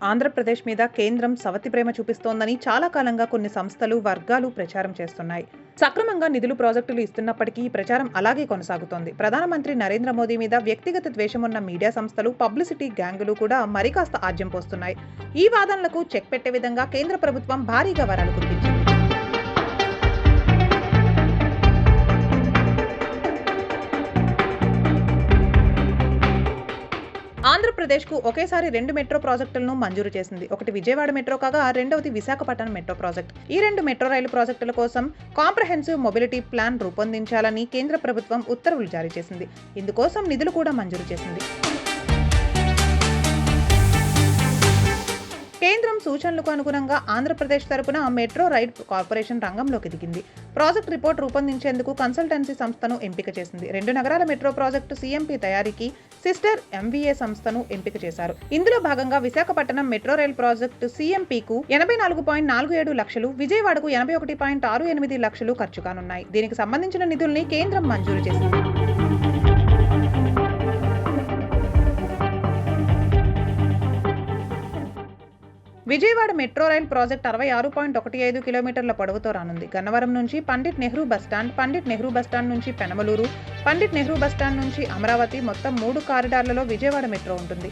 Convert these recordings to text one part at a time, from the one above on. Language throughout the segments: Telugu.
ఆంధ్రప్రదేశ్ మీద కేంద్రం సవతి ప్రేమ చూపిస్తోందని చాలా కాలంగా కొన్ని సంస్థలు వర్గాలు ప్రచారం చేస్తున్నాయి. సక్రమంగా నిధులు ప్రాజెక్టులు ఇస్తున్నప్పటికీ ఈ ప్రచారం అలాగే కొనసాగుతోంది. ప్రధానమంత్రి నరేంద్ర మోదీ మీద వ్యక్తిగత ద్వేషం ఉన్న మీడియా సంస్థలు పబ్లిసిటీ గ్యాంగులు కూడా మరికాస్త ఆజ్యం పోస్తున్నాయి. ఈ వాదనలకు చెక్ పెట్టే విధంగా కేంద్ర ప్రభుత్వం భారీగా వరాలు కురిపించింది. ఆంధ్రప్రదేశ్కు ఒకేసారి రెండు మెట్రో ప్రాజెక్టులను మంజూరు చేసింది. ఒకటి విజయవాడ మెట్రో కాగా రెండవది విశాఖపట్నం మెట్రో ప్రాజెక్ట్. ఈ రెండు మెట్రో రైలు ప్రాజెక్టుల కోసం కాంప్రహెన్సివ్ మొబిలిటీ ప్లాన్ రూపొందించాలని కేంద్ర ప్రభుత్వం ఉత్తర్వులు జారీ చేసింది. ఇందుకోసం నిధులు కూడా మంజూరు చేసింది. కేంద్రం సూచనలకు అనుగుణంగా ఆంధ్రప్రదేశ్ తరపున మెట్రో రైడ్ కార్పొరేషన్ రంగంలోకి దిగింది. ప్రాజెక్ట్ రిపోర్ట్ రూపొందించేందుకు కన్సల్టెన్సీ సంస్థను ఎంపిక చేసింది. రెండు నగరాల మెట్రో ప్రాజెక్టు సీఎంపీ తయారీకి సిస్టర్ ఎంవీఏ సంస్థను ఎంపిక చేశారు. ఇందులో భాగంగా విశాఖపట్నం మెట్రో రైల్ ప్రాజెక్టు సీఎంపీకు ఎనభై నాలుగు పాయింట్ నాలుగు ఏడు లక్షలు విజయవాడకు ఎనభై ఒకటి పాయింట్ ఆరు ఎనిమిది లక్షలు ఖర్చు కానున్నాయి. దీనికి సంబంధించిన నిధుల్ని కేంద్రం మంజూరు చేసింది. విజయవాడ మెట్రో రైల్ ప్రాజెక్ట్ అరవై ఆరు పాయింట్ ఒకటి ఐదు కిలోమీటర్ల పొడవుతో రానుంది. గన్నవరం నుంచి Pandit Nehru bus stand Pandit Nehru bus stand నుంచి పెనమలూరు పండిట్ నెహ్రూ బస్టాండ్ నుంచి అమరావతి మొత్తం మూడు కారిడార్లలో విజయవాడ మెట్రో ఉంటుంది.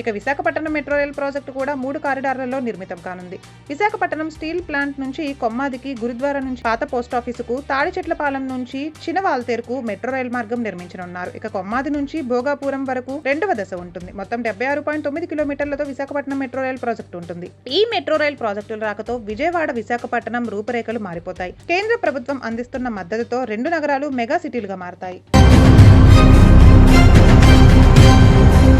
ఇక విశాఖపట్నం మెట్రో రైల్ ప్రాజెక్టు కూడా మూడు కారిడార్లలో నిర్మితం కానుంది. విశాఖపట్నం స్టీల్ ప్లాంట్ నుంచి కొమ్మాదికి గురుద్వారా నుంచి పాత పోస్ట్ ఆఫీసుకు తాడిచెట్లపాలెం నుంచి చినవాల్తేరుకు మెట్రో రైల్ మార్గం నిర్మించనున్నారు. ఇక కొమ్మాది నుంచి భోగాపురం వరకు రెండవ దశ ఉంటుంది. మొత్తం డెబ్బై ఆరు పాయింట్ తొమ్మిది కిలోమీటర్లతో విశాఖపట్నం మెట్రో రైల్ ప్రాజెక్టు ఉంటుంది. ఈ మెట్రో రైల్ ప్రాజెక్టుల రాకతో విజయవాడ విశాఖపట్నం రూపురేఖలు మారిపోతాయి. కేంద్ర ప్రభుత్వం అందిస్తున్న మద్దతుతో రెండు నగరాలు మెగా సిటీలుగా మారతాయి.